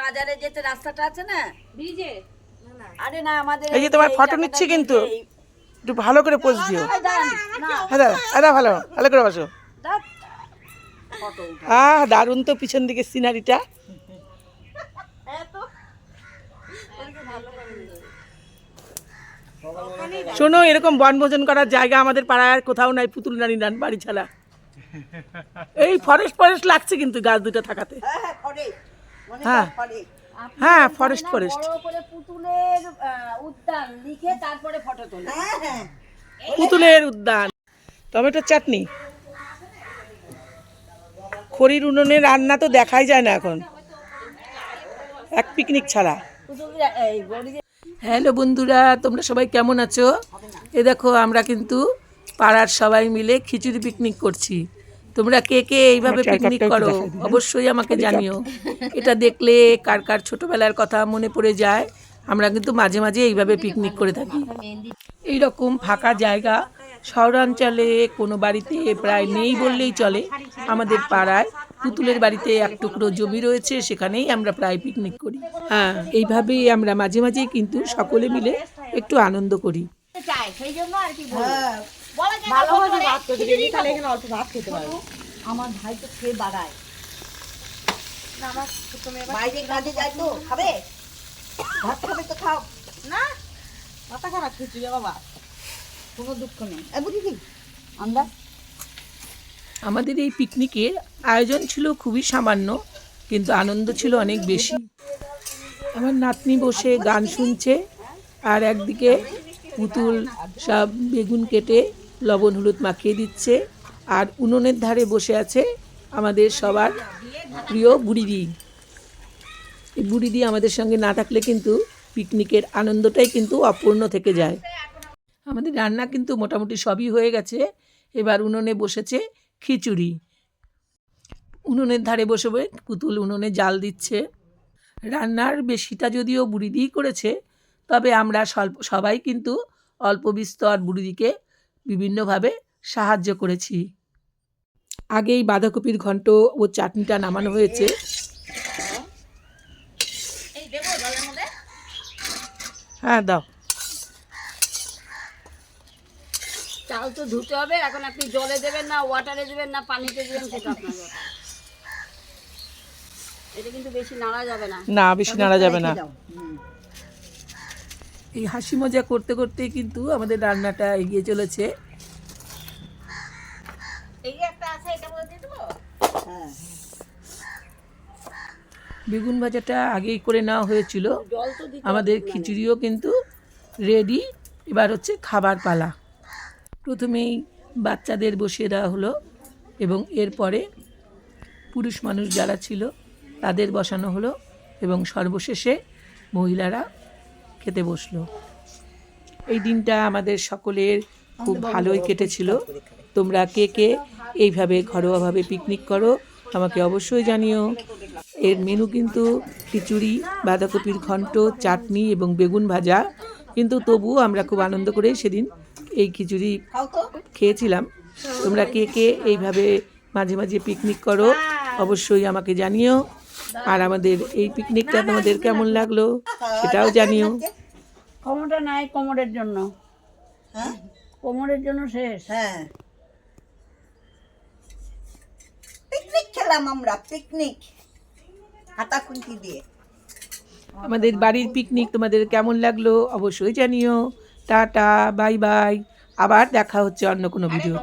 বাজারে যেতে রাস্তাটা আছে না? ব্রিজে আরে না আমাদের এই যে তোমার ফটো নিচ্ছি কিন্তু। একটু ভালো করে পোজ দিও। দাঁড়ান, না, হ্যাঁ দাদা দাদা ভালো ভালো করে বসো। আহ দারুণ তো পিছন দিকে সিনারিটা শোনো এরকম বনভোজন করার জায়গা আমাদের পাড়ায় আর কোথাও নাই পুতুল নানি নান বাড়ি ছাড়া। এই ফরেস্ট ফরেস্ট লাগছে কিন্তু গাছ দুটো থাকাতে। হ্যাঁ, হ্যাঁ, মনে হ্যাঁ। হ্যাঁ ফরেস্ট ফরেস্ট পুতুলের উদ্যান লিখে তারপরে ফটো তোলে। হ্যাঁ, হ্যাঁ। পুতুলের উদ্যান। টমেটোর চাটনি। খড়ির উনুনে রান্না তো দেখাই যায় না এখন। এক পিকনিক ছাড়া। হ্যালো বন্ধুরা তোমরা সবাই কেমন আছো? এ দেখো আমরা কিন্তু পাড়ার সবাই মিলে খিচুড়ি পিকনিক করছি। তোমরা কে কে এইভাবে পিকনিক করো? অবশ্যই আমাকে জানিও। এটা দেখলে কার কার ছোটবেলার কথা মনে পড়ে যায় আমরা কিন্তু মাঝে মাঝে এইভাবে পিকনিক করে থাকি। এই রকম ফাঁকা জায়গা শহরাঞ্চলে কোনো বাড়িতে প্রায় নেই বললেই চলে। আমাদের পাড়ায় পুতুলের বাড়িতে এক টুকরো জমি রয়েছে সেখানেই আমরা প্রায় পিকনিক করি। হ্যাঁ এইভাবেই আমরা মাঝে মাঝেই কিন্তু সকলে মিলে একটু আনন্দ করি। সেই জন্য আর কি বলি বলা যায় না, ভালো ফটো হয়েছে তোলে, ভাত করে দিবি, তাহলে এখানে অল্প ভাত খেতে পারবে। আমার ভাই তো খেয়ে বাড়ায়। বাইরে কাজে যায় তো খাবে? ভাত খাবে তো খাও। না। মাথা খারাপ খিচুড়ি বাবা। কোনো দুঃখ নেই। বুঝি কি? আমরা? আমাদের এই পিকনিকের আয়োজন ছিল খুবই সামান্য কিন্তু আনন্দ ছিল অনেক বেশি। আমার নাতনি বসে গান শুনছে আর একদিকে পুতুল সব বেগুন কেটে লবণ হলুদ মাখিয়ে দিচ্ছে। আর উনুনের ধারে বসে আছে আমাদের সবার প্রিয় বুড়িদি। এই বুড়িদি আমাদের সঙ্গে না থাকলে কিন্তু পিকনিকের আনন্দটাই কিন্তু অপূর্ণ থেকে যায়। আমাদের রান্না কিন্তু মোটামুটি সবই হয়ে গেছে। এবার উনুনে বসেছে খিচুড়ি। উনুনের ধারে বসে পুতুল উনুনে জাল দিচ্ছে। রান্নার বেশিটা যদিও বুড়িদিই করেছে, তবে আমরা সবাই কিন্তু অল্প বিস্তর বুড়িদিকে বিভিন্নভাবে সাহায্য করেছি। আগেই বাঁধাকপির ঘন্ট ও চাটনিটা নামানো হয়েছে। হ্যাঁ দাও। চাল তো ধুতে হবে এখন আপনি জলে দেবেন না ওয়াটারে দেবেন না পানিতে দেবেন সেটা আপনার এটা কিন্তু বেশি নাড়া যাবে না। না বেশি নাড়া যাবে না। এই হাসি মজা করতে করতে কিন্তু আমাদের রান্নাটা এগিয়ে চলেছে। এই একটা আছে এটা বলে দিয়ে দেবো? হ্যাঁ। বেগুন ভাজাটা আগেই করে নেওয়া হয়েছিল। জল তো দিতে আমাদের খিচুড়িও কিন্তু রেডি এবার হচ্ছে খাবার পালা। প্রথমেই বাচ্চাদের বসিয়ে দেওয়া হলো এবং এরপরে পুরুষ মানুষ যারা ছিল তাদের বসানো হলো এবং সর্বশেষে মহিলারা খেতে বসল। এই দিনটা আমাদের সকলের খুব ভালোই কেটেছিল। তোমরা কে কে এইভাবে ঘরোয়াভাবে পিকনিক করো, আমাকে অবশ্যই জানিও। এর মেনু কিন্তু খিচুড়ি, বাঁধাকপির ঘন্ট, চাটনি এবং বেগুন ভাজা। কিন্তু তবুও আমরা খুব আনন্দ করে সেদিন এই খিচুড়ি খেয়েছিলাম। তোমরা কে কে এইভাবে মাঝে মাঝে পিকনিক করো, অবশ্যই আমাকে জানিও। আর আমাদের এই পিকনিকটা তোমাদের কেমন লাগল সেটাও জানিও। কোমরটা নাই কোমরের জন্য। হ্যাঁ? কোমরের জন্য শেষ। হ্যাঁ। পিকনিক খেলাম আমরা পিকনিক হাতা খুন্তি দিয়ে। আমাদের বাড়ির পিকনিক তোমাদের কেমন লাগল অবশ্যই জানিও। Tata bye bye. আবার দেখা হচ্ছে অন্য কোনো ভিডিও